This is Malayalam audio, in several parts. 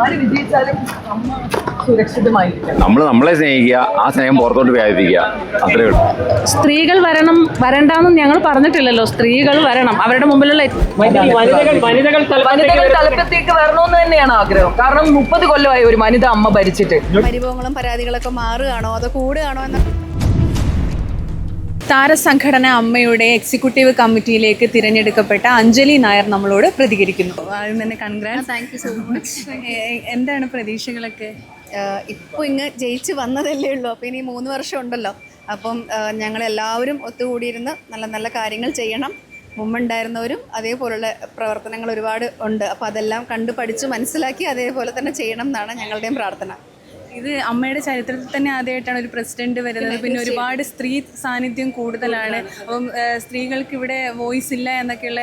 ആര് വിജയിച്ചാലും അമ്മ സുരക്ഷിതമായിരിക്കണം നമ്മൾ നമ്മളെ സ്നേഹിക്കുക ആ സ്നേഹം പുറത്തോട്ട് വ്യാപിപ്പിക്കുക. അത്രേ ഉള്ളൂ. സ്ത്രീകൾ വരണം വരണ്ടെന്ന് ഞങ്ങൾ പറഞ്ഞിട്ടില്ലല്ലോ. സ്ത്രീകൾ വരണം. അവരുടെ മുമ്പിലുള്ള വനിതകൾ തലപ്പത്തേക്ക് വരണമെന്ന് തന്നെയാണ് ആഗ്രഹം. കാരണം മുപ്പത് കൊല്ലമായി ഒരു വനിത അമ്മ ഭരിച്ചിട്ട്. പരിഭവങ്ങളും പരാതികളൊക്കെ മാറുകയാണോ? അതോ കൂടുകയാണോ എന്ന താരസംഘടന അമ്മയുടെ എക്സിക്യൂട്ടീവ് കമ്മിറ്റിയിലേക്ക് തിരഞ്ഞെടുക്കപ്പെട്ട അഞ്ജലി നായർ നമ്മളോട് പ്രതികരിക്കുന്നു. ആദ്യം തന്നെ congrats thank you so much എന്താണ് പ്രതീക്ഷകളൊക്കെ? ഇപ്പോൾ ഇങ്ങ് ജയിച്ച് വന്നതല്ലേ ഉള്ളൂ. അപ്പോൾ ഇനി മൂന്ന് വർഷം ഉണ്ടല്ലോ. അപ്പം ഞങ്ങളെല്ലാവരും ഒത്തുകൂടിയിരുന്ന് നല്ല നല്ല കാര്യങ്ങൾ ചെയ്യണം. മുമ്പുണ്ടായിരുന്നവരും അതേപോലുള്ള പ്രവർത്തനങ്ങൾ ഒരുപാട് ഉണ്ട്. അപ്പോൾ അതെല്ലാം കണ്ടു പഠിച്ചു മനസ്സിലാക്കി അതേപോലെ തന്നെ ചെയ്യണം എന്നാണ് ഞങ്ങളുടെയും പ്രാർത്ഥന. ഇത് അമ്മയുടെ ചരിത്രത്തിൽ തന്നെ ആദ്യമായിട്ടാണ് ഒരു പ്രസിഡന്റ് വരുന്നത്. പിന്നെ ഒരുപാട് സ്ത്രീ സാന്നിധ്യം കൂടുതലാണ്. അപ്പം സ്ത്രീകൾക്ക് ഇവിടെ വോയിസ് ഇല്ല എന്നൊക്കെയുള്ള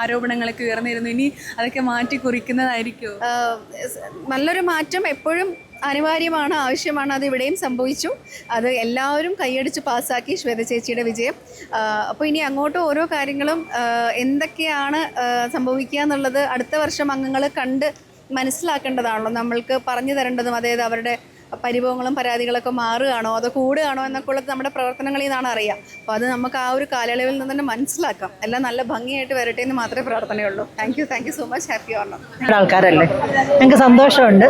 ആരോപണങ്ങളൊക്കെ ഉയർന്നിരുന്നു. ഇനി അതൊക്കെ മാറ്റി കുറിക്കുന്നതായിരിക്കും നല്ലൊരു മാറ്റം എപ്പോഴും അനിവാര്യമാണ് ആവശ്യമാണ്. അത് ഇവിടെയും സംഭവിച്ചു. അത് എല്ലാവരും കൈയടിച്ച് പാസ്സാക്കി ശ്വേത ചേച്ചിയുടെ വിജയം. അപ്പോൾ ഇനി അങ്ങോട്ട് ഓരോ കാര്യങ്ങളും എന്തൊക്കെയാണ് സംഭവിക്കുക എന്നുള്ളത് അടുത്ത വർഷം അംഗങ്ങൾ കണ്ട് മനസ്സിലാക്കേണ്ടതാണല്ലോ. നമ്മൾക്ക് പറഞ്ഞു തരേണ്ടതും അതായത് അവരുടെ പരിഭവങ്ങളും പരാതികളൊക്കെ മാറുകയാണോ അതോ കൂടുകയാണോ എന്നൊക്കെ ഉള്ളത് നമ്മുടെ പ്രവർത്തനങ്ങളിൽ നിന്നാണ് അറിയാം അപ്പോൾ അത് നമുക്ക് ആ ഒരു കാലയളവിൽ നിന്ന് തന്നെ മനസ്സിലാക്കാം. എല്ലാം നല്ല ഭംഗിയായിട്ട് വരട്ടെ എന്ന് മാത്രമേ പ്രാർത്ഥനയുള്ളൂ. Thank you thank you so much happy ഞങ്ങളുടെ ആൾക്കാരല്ലേ? ഞങ്ങൾക്ക് സന്തോഷമുണ്ട്.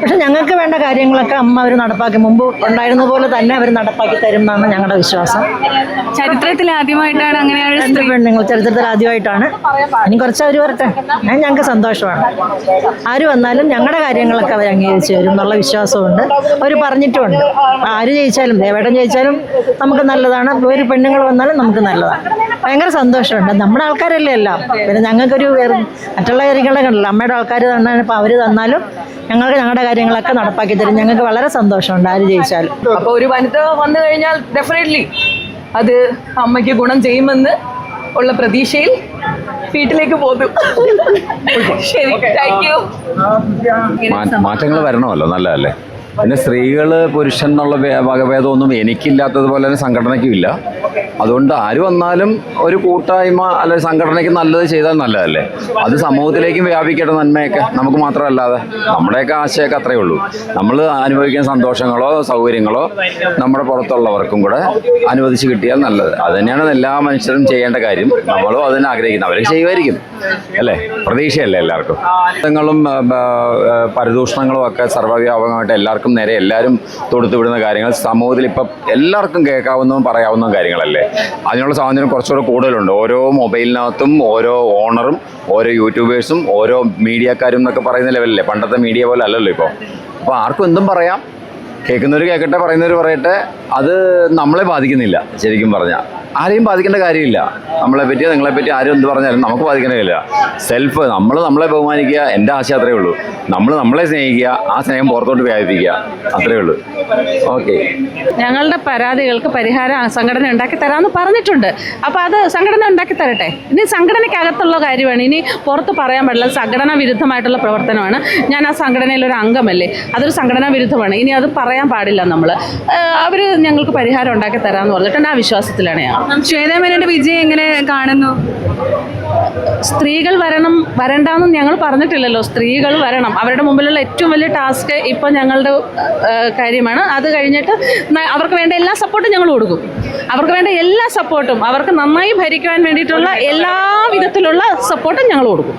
പക്ഷെ ഞങ്ങൾക്ക് വേണ്ട കാര്യങ്ങളൊക്കെ അമ്മ അവർ നടപ്പാക്കി. മുമ്പ് ഉണ്ടായിരുന്ന പോലെ തന്നെ അവർ നടപ്പാക്കി തരും എന്നാണ് ഞങ്ങളുടെ വിശ്വാസം. ചരിത്രത്തിൽ ആദ്യമായിട്ടാണ് അങ്ങനെ രണ്ട് പെണ്ണുങ്ങൾ ചരിത്രത്തിൽ ആദ്യമായിട്ടാണ്. ഇനി കുറച്ച് അവർ വരട്ടെ. ഞാൻ ഞങ്ങൾക്ക് സന്തോഷമാണ്. ആര് വന്നാലും ഞങ്ങളുടെ കാര്യങ്ങളൊക്കെ അവർ അംഗീകരിച്ച് വരും എന്നുള്ള വിശ്വാസമുണ്ട്. അവർ പറഞ്ഞിട്ടുമുണ്ട്. ആര് ജയിച്ചാലും ദേവേട്ടൻ ജയിച്ചാലും നമുക്ക് നല്ലതാണ്. ഒരു പെണ്ണുങ്ങൾ വന്നാലും നമുക്ക് നല്ലതാണ്. ഭയങ്കര സന്തോഷമുണ്ട്. നമ്മുടെ ആൾക്കാരല്ലേ എല്ലാം. പിന്നെ ഞങ്ങൾക്കൊരു വേറെ- മറ്റുള്ള കാര്യങ്ങളെ കണ്ടല്ലോ. അമ്മയുടെ ആൾക്കാർ തന്നാലും ഇപ്പോൾ അവർ തന്നാലും ഞങ്ങൾക്ക് ഞങ്ങളുടെ കാര്യങ്ങളൊക്കെ നടപ്പാക്കി തരും. ഞങ്ങൾക്ക് വളരെ സന്തോഷമുണ്ട്. ആര് ജയിച്ചാലും. അപ്പോൾ ഒരു വനിത വന്നു കഴിഞ്ഞാൽ ഡെഫിനറ്റ്ലി അത് അമ്മയ്ക്ക് ഗുണം ചെയ്യുമെന്ന് ഉള്ള പ്രതീക്ഷയിൽ വീട്ടിലേക്ക് പോകും. ശരി താങ്ക് യു മാറ്റങ്ങൾ വരണമല്ലോ. നല്ലതല്ലേ? പിന്നെ സ്ത്രീകൾ പുരുഷൻ എന്നുള്ള വകഭേദമൊന്നും എനിക്കില്ലാത്തതുപോലെ തന്നെ സംഘടനയ്ക്കും ഇല്ല. അതുകൊണ്ട് ആര് വന്നാലും ഒരു കൂട്ടായ്മ അല്ലെങ്കിൽ സംഘടനയ്ക്ക് നല്ലത് ചെയ്താൽ നല്ലതല്ലേ? അത് സമൂഹത്തിലേക്കും വ്യാപിക്കട്ടെ നന്മയൊക്കെ. നമുക്ക് മാത്രമല്ലാതെ നമ്മുടെയൊക്കെ ആശയമൊക്കെ അത്രയേ ഉള്ളൂ. നമ്മൾ അനുഭവിക്കുന്ന സന്തോഷങ്ങളോ സൗകര്യങ്ങളോ നമ്മുടെ പുറത്തുള്ളവർക്കും കൂടെ അനുവദിച്ച് കിട്ടിയാൽ നല്ലത്. അത് തന്നെയാണ് എല്ലാ മനുഷ്യരും ചെയ്യേണ്ട കാര്യം. നമ്മളും അതിനെ ആഗ്രഹിക്കുന്നത് അവരൊക്കെ ചെയ്യുമായിരിക്കും. അല്ലേ? പ്രതീക്ഷയല്ലേ എല്ലാവർക്കും? ങ്ങളും പരദൂഷണങ്ങളും ഒക്കെ സർവവ്യാപകമായിട്ട് എല്ലാവർക്കും നേരെ എല്ലാവരും തൊടുത്തുവിടുന്ന കാര്യങ്ങൾ സമൂഹത്തിൽ ഇപ്പം എല്ലാവർക്കും കേൾക്കാവുന്നതും പറയാവുന്നതും കാര്യങ്ങളല്ലേ? അതിനുള്ള സ്വാതന്ത്ര്യം കുറച്ചുകൂടെ കൂടുതലുണ്ട്. ഓരോ മൊബൈലിനകത്തും ഓരോ ഓണറും ഓരോ യൂട്യൂബേഴ്സും ഓരോ മീഡിയക്കാരും എന്നൊക്കെ പറയുന്ന ലെവലല്ലേ? പണ്ടത്തെ മീഡിയ പോലെ അല്ലല്ലോ ഇപ്പോൾ അപ്പോൾ ആർക്കും എന്തും പറയാം. കേൾക്കുന്നവർ കേൾക്കട്ടെ പറയുന്നവർ പറയട്ടെ. അത് നമ്മളെ ബാധിക്കുന്നില്ല ശരിക്കും പറഞ്ഞാൽ ആരെയും ബാധിക്കേണ്ട കാര്യമില്ല. നമ്മളെ പറ്റി നിങ്ങളെ പറ്റി ആരും എന്ത് പറഞ്ഞാലും നമുക്ക് ബാധിക്കേണ്ട കാര്യമില്ല. സെൽഫ് നമ്മൾ നമ്മളെ ബഹുമാനിക്കുക എന്റെ ആശയം അത്രേ ഉള്ളൂ. നമ്മൾ നമ്മളെ സ്നേഹിക്കുക ആ സ്നേഹം പുറത്തോട്ട് വ്യാപിപ്പിക്കുക. അത്രയേ ഉള്ളൂ. ഓക്കെ ഞങ്ങളുടെ പരാതികൾക്ക് പരിഹാരം സംഘടന ഉണ്ടാക്കി തരാമെന്ന് പറഞ്ഞിട്ടുണ്ട്. അപ്പോൾ അത് സംഘടന ഉണ്ടാക്കി തരട്ടെ? ഇനി സംഘടനയ്ക്കകത്തുള്ള കാര്യമാണ്. ഇനി പുറത്ത് പറയാൻ പാടില്ല സംഘടനാ വിരുദ്ധമായിട്ടുള്ള പ്രവർത്തനമാണ്. ഞാൻ ആ സംഘടനയിൽ ഒരു അംഗമല്ലേ? അതൊരു സംഘടനാ വിരുദ്ധമാണ്. ഇനി അത് പറയാൻ പാടില്ല നമ്മൾ അവർ ഞങ്ങൾക്ക് പരിഹാരം ഉണ്ടാക്കി തരാമെന്ന് പറഞ്ഞിട്ടുണ്ട്. ആ വിശ്വാസത്തിലാണ് ഞാൻ. ശ്വേതാ മേനോന്റെ വിജയം എങ്ങനെ കാണുന്നു? സ്ത്രീകൾ വരണം വരണ്ടെന്ന് ഞങ്ങൾ പറഞ്ഞിട്ടില്ലല്ലോ. സ്ത്രീകൾ വരണം. അവരുടെ മുമ്പിലുള്ള ഏറ്റവും വലിയ ടാസ്ക് ഇപ്പം ഞങ്ങളുടെ കാര്യമാണ്. അത് കഴിഞ്ഞിട്ട് അവർക്ക് വേണ്ട എല്ലാ സപ്പോർട്ടും ഞങ്ങൾ കൊടുക്കും. അവർക്ക് വേണ്ട എല്ലാ സപ്പോർട്ടും അവർക്ക് നന്നായി ഭരിക്കുവാൻ വേണ്ടിയിട്ടുള്ള എല്ലാ വിധത്തിലുള്ള സപ്പോർട്ടും ഞങ്ങൾ കൊടുക്കും.